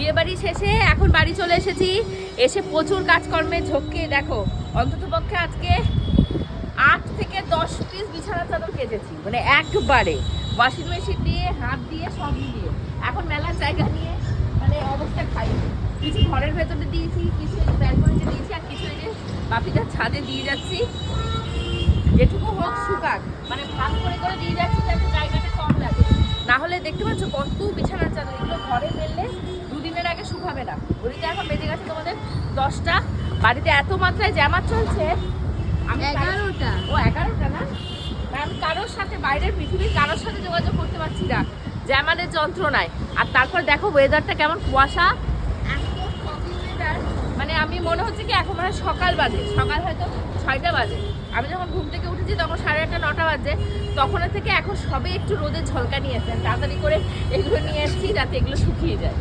বিয়ে বাড়ি শেষে এখন বাড়ি চলে এসেছি। এসে প্রচুর কাজকর্মে ঝোঁককে, দেখো অন্তত পক্ষে আজকে আট থেকে দশ পিস বিছানা চাদর কেটেছি মানে একবারে। ওয়াশিং মেশিন দিয়ে হাত দিয়ে, সব দিয়ে এখন মেলার জায়গা নিয়ে মানে অবস্থা খাই কিছু ঘরের ভেতরে দিয়েছি, কিছু এই যে ব্যালকনিতে দিয়েছি, আর কিছু এই যে বাপিটার ছাদে দিয়ে যাচ্ছি। যেটুকু হোক শুকাক মানে ভাগ করে করে দিয়ে যাচ্ছি, যাতে জায়গাটা কম লাগে। না হলে দেখতে পাচ্ছ কত বিছানার চাদর, এগুলো ঘরে ফেললে শুকাবে না। ওদিকে এখন বেজে গেছে তোমাদের দশটা। বাড়িতে এত মাত্রায় জ্যামার চলছে আমি এগারোটা। ও এগারোটা না? আমি কারোর সাথে বাইরের পৃথিবীর কারোর সাথে যোগাযোগ করতে পারছি না। জ্যামানের যন্ত্রণায়। আর তারপর দেখো ওয়েদারটা কেমন? কুয়াশা? মানে আমি মনে হচ্ছে কি এখন মানে সকাল বাজে। সকাল হয়তো ছয়টা বাজে। আমি যখন ঘুম থেকে উঠেছি তখন সাড়ে আটটা নটা বাজে। তখনের থেকে এখন সবে একটু রোদের ঝলকা নিয়ে এসেছেন তাড়াতাড়ি করে এগুলো নিয়ে এসেছি যাতে এগুলো শুকিয়ে যায়।